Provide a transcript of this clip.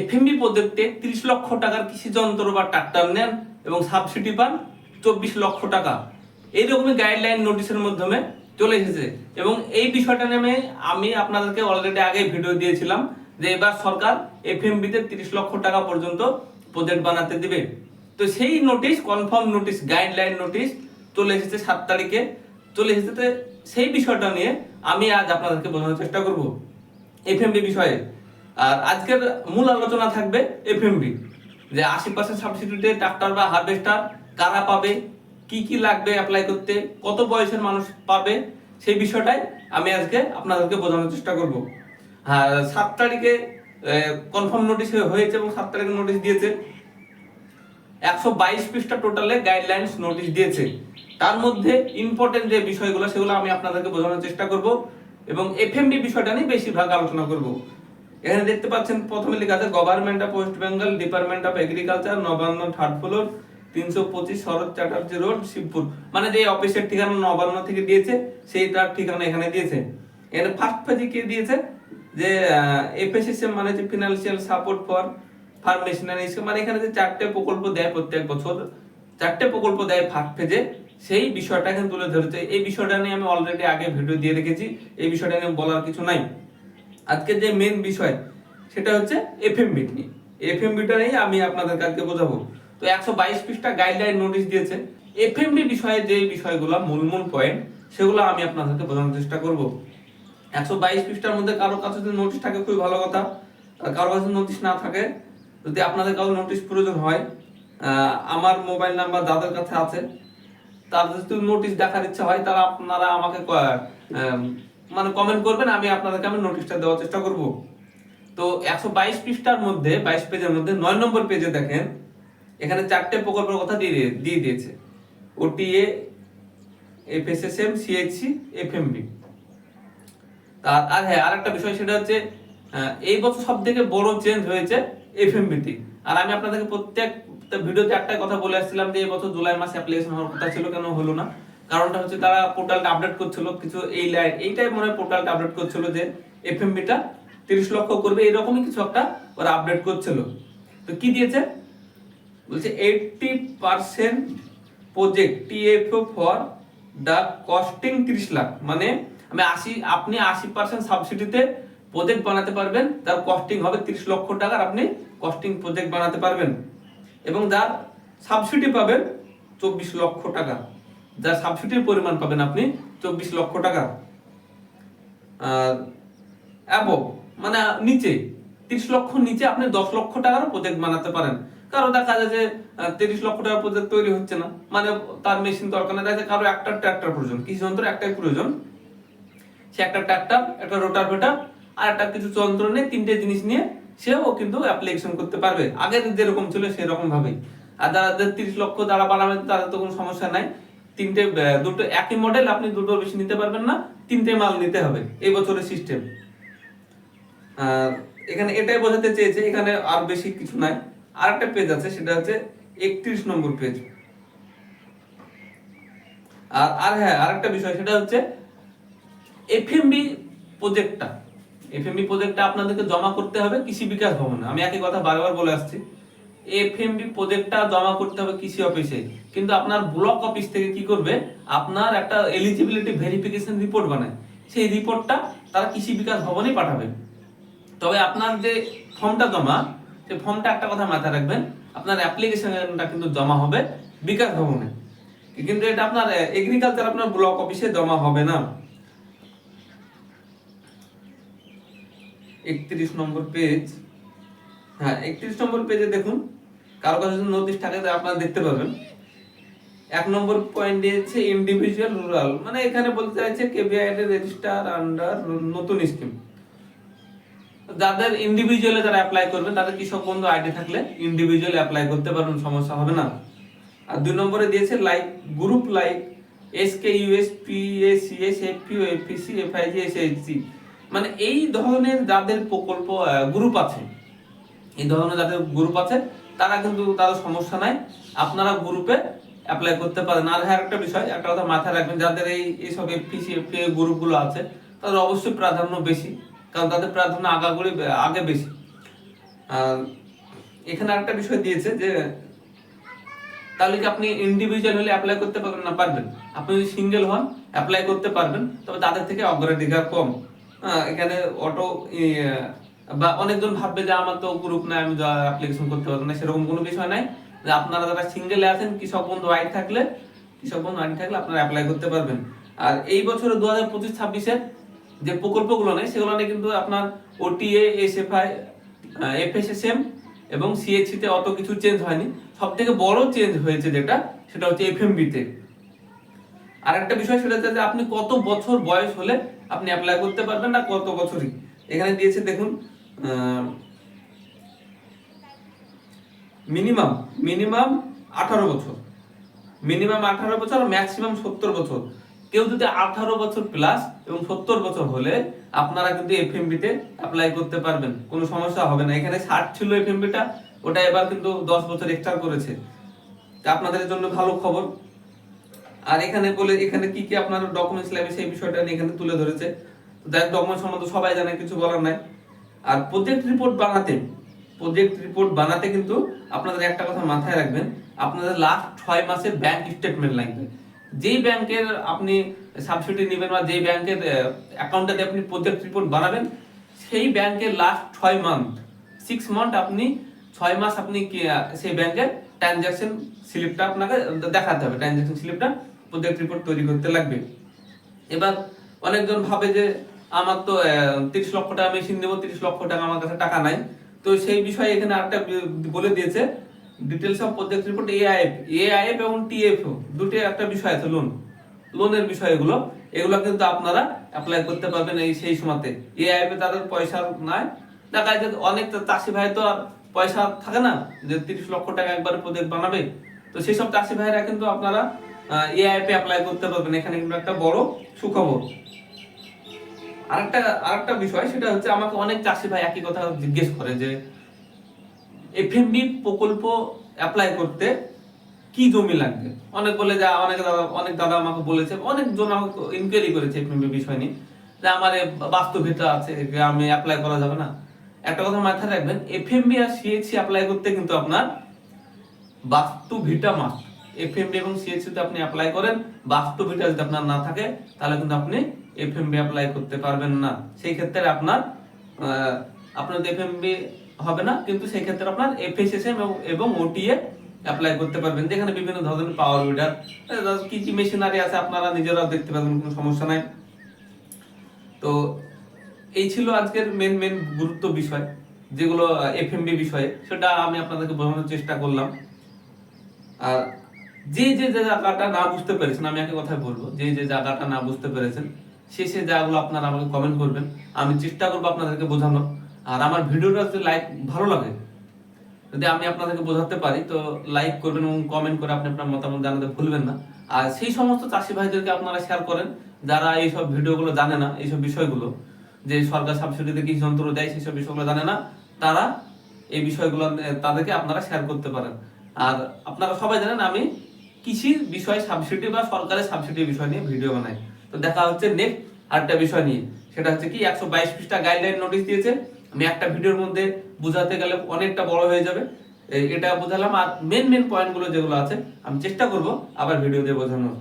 FMB প্রজেক্টে তিরিশ লক্ষ টাকার কৃষি যন্ত্র বা ট্রাক্টর নেন এবং সাবসিডি পান চব্বিশ লক্ষ টাকা। এইরকমই গাইডলাইন নোটিশের মাধ্যমে চলে এসেছে। এবং এই বিষয়টা নিয়ে আমি আপনাদেরকে অলরেডি আগে ভিডিও দিয়েছিলাম যে এবার সরকার এফএমবিতে তিরিশ লক্ষ টাকা পর্যন্ত প্রজেক্ট বানাতে দিবে। তো সেই notice confirm notice guideline notice চলে এসেছে সাত তারিখে। চলে এসেছে সেই বিষয়টা নিয়ে আমি আজ আপনাদেরকে বোঝানোর চেষ্টা করব। এফএমবি বিষয়ে আর আজকের মূল আলোচনা থাকবে এফএমবি যে আশি পার্সেন্ট সাবসিডিতে ট্রাক্টর বা হারভেস্টার কারা পাবে, কি কি লাগবে অ্যাপ্লাই করতে, কত বয়সের মানুষ পাবে, সেই বিষয়টাই আমি আজকে আপনাদেরকে বোঝানোর চেষ্টা করব। হ্যাঁ সাত তারিখে কনফার্ম নোটিশ হয়েছে এবং সাত তারিখে নোটিশ দিয়েছে। একশো বাইশ পৃষ্ঠা টোটালে গাইডলাইন্স নোটিশ দিয়েছে। তার মধ্যে ইম্পর্টেন্ট যে বিষয়গুলো, সেগুলো আমি আপনাদেরকে বোঝানোর চেষ্টা করব এবং এফএমডি বিষয়টা নিয়ে বেশিরভাগ আলোচনা করব। এখানে দেখতে পাচ্ছেন প্রথমে লেখা আছে government of West Bengal department of agriculture Nabanna third floor, তিনশো পঁচিশ শরৎ চ্যাটার্জি রোড, শিবপুর। মানে যে অফিসের ঠিকানা নবান্ন থেকে দিয়েছে সেই তার ঠিকানা এখানে দিয়েছে। এর ফার্স্ট পেজে কি দিয়েছে? যে এফএসএসএম মানে যে financial support for farm machinery মানে এখানে যে চারটে প্রকল্প দেয় প্রত্যেক বছর, চারটে প্রকল্প দেয় ফার্স্ট পেজে সেই বিষয়টা এখানে তুলে ধরেছে। এই বিষয়টা নিয়ে আমি অলরেডি আগে ভিডিও দিয়ে রেখেছি, এই বিষয়টা নিয়ে বলার কিছু নাই। আজকে যে মেন বিষয়, সেটা হচ্ছে এফএমবি নিয়ে। এফএমবিটা নিয়ে আমি আপনাদের কাছে বোঝাবো। তো একশো বাইশ পৃষ্ঠা গাইডলাইন নোটিশ দিয়েছে। এফএমবি বিষয়ে যে বিষয়গুলো মূল মূল পয়েন্ট সেগুলো আমি আপনাদেরকে বোঝানোর চেষ্টা করব। একশো বাইশ পৃষ্ঠার মধ্যে কারও কাছে যদি নোটিশ থাকে, খুবই ভালো কথা। কারও কাছে নোটিশ না থাকে, যদি আপনাদের কারও নোটিশ প্রয়োজন হয় আমার মোবাইল নাম্বার যাদের কাছে আছে। তাদের যদি নোটিশ দেখার ইচ্ছা হয়, তারা আপনারা আমাকে মানে কমেন্ট করবেন, আমি আপনাদেরকে আমি নোটিশটা দেওয়ার চেষ্টা করব। তো একশো বাইশ পৃষ্ঠার মধ্যে, বাইশ পেজের মধ্যে, নয় নম্বর পেজে দেখেন, এখানে চারটে প্রকল্পের কথা দিয়ে দিয়ে- দিয়ে দিয়েছে। ওটিএ এফএসএসএম সিএইচসি এফএমবি আর আর হ্যাঁ আরেকটা বিষয় সেটা হচ্ছে এই বছর সব থেকে বড় চেঞ্জ হয়েছে এফএমবিটি আর আমি আপনাদেরকে প্রত্যেক ভিডিওতে একটা কথা বলে আসছিলাম যে এই বছর জুলাই মাসে অ্যাপ্লিকেশন হওয়ার কথা ছিল, কেন হলো না? কারণটা হচ্ছে তারা পোর্টালটা আপডেট করছিল, কিছু এই লাইন এইটাই মনে হয় পোর্টালটা আপডেট করছিল যে এফএমবিটা তিরিশ লক্ষ করবে, এরকমই কিছু একটা ওরা আপডেট করছিল। তো কি দিয়েছে? বলছে eighty percent project TFO for the costing তিরিশ লাখ। মানে আমি আশি, আপনি আশি পার্সেন্ট সাবসিডিতে প্রজেক্ট বানাতে পারবেন, তার কস্টিং হবে তিরিশ লক্ষ টাকার, আপনি কস্টিং প্রজেক্ট বানাতে পারবেন। এবং যার সাবসিডি পাবেন চব্বিশ লক্ষ টাকা। যার সাবসিডির পরিমাণ পাবেন আপনি চব্বিশ লক্ষ টাকা। অ্যাবভ মানে নিচে, তিরিশ লক্ষ নিচে আপনি দশ লক্ষ টাকারও প্রজেক্ট বানাতে পারেন। কারও দেখা যায় যে তিরিশ লক্ষ টাকার প্রজেক্ট তৈরি হচ্ছে না। মানে তার মেশিন দরকার নেই। দেখা যায় কারও একটা ট্র্যাক্টর প্রয়োজন কৃষি যন্ত্র একটাই প্রয়োজন। সে একটা ট্র্যাক্টর একটা রোটার ভেটার আর একটা কিছু যন্ত্র নিয়ে তিনটে জিনিস নিয়ে সেও কিন্তু অ্যাপ্লিকেশন করতে পারবে। আগে যেরকম ছিল সেরকম ভাবেই আর যারা তিরিশ লক্ষ যারা বানাবে, তাদের তো কোনো সমস্যা নাই। তিনটে দুটো একই মডেল আপনি দুটো বেশি নিতে পারবেন না, তিনটে মাল নিতে হবে এই বছরের সিস্টেম এখানে এটাই বোঝাতে চেয়েছে, এখানে আর বেশি কিছু নাই। আর একটা পেজ আছে, সেটা হচ্ছে একত্রিশ নম্বর পেজ আর আর হ্যাঁ আরেকটা বিষয়, সেটা হচ্ছে এফএমবি প্রজেক্টটা এফএমবি প্রজেক্টটা আপনাদেরকে জমা করতে হবে কৃষি বিকাশ ভবনে। আমি একই কথা বারবার বলে আসছি। এফএমবি প্রজেক্টটা জমা করতে হবে কৃষি অফিসে। কিন্তু আপনার ব্লক অফিস থেকে কি করবে? আপনার একটা এলিজিবিলিটি ভেরিফিকেশন রিপোর্ট বানায়। সেই রিপোর্টটা তারা কৃষি বিকাশ ভবনে পাঠাবে। তবে আপনার যে ফর্মটা জমা, সেই ফর্মটা একটা কথা মাথায় রাখবেন, আপনার অ্যাপ্লিকেশনটা কিন্তু জমা হবে বিকাশ ভবনে। কিন্তু এটা আপনার এগ্রিকালচার আপনার ব্লক অফিসে জমা হবে না। একত্রিশ নম্বর পেজ হ্যাঁ একত্রিশ নম্বর পেজে দেখুন। কারও কাছে যদি নোটিশ থাকে আপনারা দেখতে পাবেন এক নম্বর পয়েন্ট দিয়েছে ইন্ডিভিজুয়াল রুরাল মানে এখানে বলতে চাইছে কেবিআই রেজিস্টার আন্ডার নতুন স্কিম যাদের ইন্ডিভিজুয়ালে যারা অ্যাপ্লাই করবে, তাদের কৃষক বন্ধু আইডি থাকলে ইন্ডিভিজুয়াল অ্যাপ্লাই করতে পারবেন, সমস্যা হবে না। আর দুই নম্বরে দিয়েছে like group like S K US P S S F P F P C F I G S C মানে এই ধরনের যাদের প্রকল্প গ্রুপ আছে এই ধরনের যাদের গ্রুপ আছে তারা কিন্তু তাদের সমস্যা নাই। আপনারা গ্রুপে অ্যাপ্লাই করতে পারেন। আর হ্যাঁ একটা বিষয় একটা কথা মাথায় রাখবেন যাদের এই এইসব এফপিসি এফপি গ্রুপগুলো আছে তাদের অবশ্যই প্রাধান্য বেশি কারণ তাদের প্রাধান্য আগাগুলি আগে বেশি। আর এখানে আরেকটা বিষয় দিয়েছে যে তাহলে কি আপনি ইন্ডিভিজুয়াল হলে অ্যাপ্লাই করতে পারবেন না? পারবেন। আপনি যদি সিঙ্গেল হন অ্যাপ্লাই করতে পারবেন তবে তাদের থেকে অগ্রাধিকার কম। হ্যাঁ, এখানে অটো বা অনেকজন ভাববে যে আমার তো গ্রুপ নাই, আমি অ্যাপ্লিকেশন করতে পারব না, সেরকম কোনো বিষয় নাই। যে আপনারা যারা সিঙ্গেলে আছেন, কৃষক বন্ধু আইন থাকলে, কৃষক বন্ধু আইড থাকলে আপনারা অ্যাপ্লাই করতে পারবেন। আর এই বছরে দু হাজার পঁচিশ ছাব্বিশের যে প্রকল্পগুলো নেই, সেগুলো নিয়ে কিন্তু আপনার ওটিএ এসএফআই এফএসএসএম এবং সিএইচসি তে অত কিছু চেঞ্জ হয়নি। সব থেকে বড় চেঞ্জ হয়েছে যেটা, সেটা হচ্ছে এফএমবি তে। আর একটা বিষয় সেটা হচ্ছে যে আপনি কত বছর বয়স হলে আপনি অ্যাপ্লাই করতে পারবেন না কত বছরই। এখানে দিয়েছে দেখুন মিনিমাম মিনিমাম আঠারো বছর। মিনিমাম আঠারো বছর ম্যাক্সিমাম সত্তর বছর। কেউ যদি আঠারো বছর প্লাস এবং সত্তর বছর হলে আপনারা কিন্তু এফএমবি তে অ্যাপ্লাই করতে পারবেন। কোনো সমস্যা হবে না। এখানে ষাট ছিল এফএমবি টা, ওটা এবার কিন্তু দশ বছর এক্সট্রা করেছে। আপনাদের জন্য ভালো খবর। আর এখানে বলে, এখানে কি কি আপনার ডকুমেন্টস লাগবে সেই বিষয়টা নিয়ে এখানে তুলে ধরেছে। যাই ডকুমেন্ট সম্বন্ধে সবাই জানে, কিছু বলার নাই। আর প্রজেক্ট রিপোর্ট বানাতে প্রজেক্ট রিপোর্ট বানাতে কিন্তু আপনাদের একটা কথা মাথায় রাখবেন, আপনাদের লাস্ট ছয় মাসের ব্যাংক স্টেটমেন্ট লাগবে। যেই ব্যাংকের আপনি সাবসিডি নেবেন বা যেই ব্যাংকের অ্যাকাউন্টটাতে আপনি প্রজেক্ট রিপোর্ট বানাবেন, সেই ব্যাংকের লাস্ট ছয় মান্থ সিক্স মান্থ আপনি, ছয় মাস আপনি সেই ব্যাংকের ট্রানজাকশন স্লিপটা আপনাকে দেখাতে হবে ট্রানজাকশন স্লিপটা প্রজেক্ট রিপোর্ট তৈরি করতে লাগবে। এবার অনেকজন ভাবে যে আমার তো তিরিশ লক্ষ টাকা মেশিন দেবো তিরিশ লক্ষ টাকা আমার কাছে টাকা নাই। তো সেই বিষয়ে এখানে একটা বলে দিয়েছে। Details of project report AIF AIF এবং টিএফও দুটি একটা বিষয় আছে লোন লোনের বিষয় এগুলো কিন্তু আপনারা অ্যাপ্লাই করতে পারবেন এই সেই সময়তে। এআইএফ এ তাদের পয়সা নাই। দেখা যায় অনেক চাষি ভাই তো আর পয়সা থাকে না, যে তিরিশ লক্ষ টাকা একবারে প্রজেক্ট বানাবে। তো সেই সব চাষি ভাইরা কিন্তু আপনারা এআইএফ এ অ্যাপ্লাই করতে পারবেন। এখানে কিন্তু একটা বড় সুখবর। আরেকটা আরেকটা বিষয়, সেটা হচ্ছে আমাকে অনেক চাষি ভাই একই কথা জিজ্ঞেস করে যে এফএমবি প্রকল্প অ্যাপ্লাই করতে কি জমি লাগবে? অনেক বলে যে, অনেক দাদা অনেক দাদা আমাকে বলেছে অনেকজন আমাকে ইনকোয়ারি করেছে এফএমবি বিষয় নিয়ে, যে আমার এ বাস্তব ভিটা আছে গ্রামে অ্যাপ্লাই করা যাবে না। একটা কথা মাথায় রাখবেন এফএমবি আর সিএইচসি অ্যাপ্লাই করতে কিন্তু আপনার বাস্তু ভিটা মাস্ট এফএমবি এবং সিএসসি তে আপনি অ্যাপ্লাই করেন বাস্তু ভিটা যদি আপনার না থাকে, তাহলে কিন্তু আপনি এফএমবি অ্যাপ্লাই করতে পারবেন না, সেই ক্ষেত্রে আপনার আপনার এফএমবি হবে না, কিন্তু সেই ক্ষেত্রে আপনার এফএসএসএম এবং ওটিএ অ্যাপ্লাই করতে পারবেন, যেখানে বিভিন্ন ধরনের পাওয়ার উইডার কি কি মেশিনারি আছে আপনারা নিজেরাও দেখতে পাবেন কোনো সমস্যা নাই। তো এই ছিল আজকের মেন মেন গুরুত্ব বিষয়, যেগুলো এফএমবি বিষয়ে, সেটা আমি আপনাদেরকে বোঝানোর চেষ্টা করলাম। আর যে যে যে জায়গাটা না বুঝতে পেরেছেন, আমি একটা কথাই বলব, যে যে জায়গাটা না বুঝতে পেরেছেন সে সে জায়গাগুলো আপনারা আমাকে কমেন্ট করবেন। আমি চেষ্টা করব আপনাদেরকে বোঝানোর আর আমার ভিডিওটা যদি লাইক ভালো লাগে, যদি আমি আপনাদেরকে বোঝাতে পারি, তো লাইক করবেন এবং কমেন্ট করে আপনি আপনার মতামত জানাতে ভুলবেন না। আর সেই সমস্ত চাষি ভাইদেরকে আপনারা শেয়ার করেন, যারা এইসব ভিডিওগুলো জানে না, এইসব বিষয়গুলো, যে সরকার সাবসিডিতে কি যন্ত্র দেয় সেসব বিষয়গুলো জানে না, তারা এই বিষয়গুলো তাদেরকে আপনারা শেয়ার করতে পারেন। আর আপনারা সবাই জানেন, আমি কৃষির বিষয় সাবসিডি বা সরকারের সাবসিডি বিষয় নিয়ে ভিডিও বানাই। তো দেখা হচ্ছে নেক্সট আরেকটা বিষয় নিয়ে। সেটা হচ্ছে কি, একশো বাইশ পৃষ্ঠা গাইডলাইন নোটিশ দিয়েছে। আমি একটা ভিডিওর মধ্যে বোঝাতে গেলে অনেকটা বড় হয়ে যাবে। এটা বোঝালাম। আর মেন মেন পয়েন্টগুলো যেগুলো আছে, আমি চেষ্টা করব আবার ভিডিও দিয়ে বোঝানোর।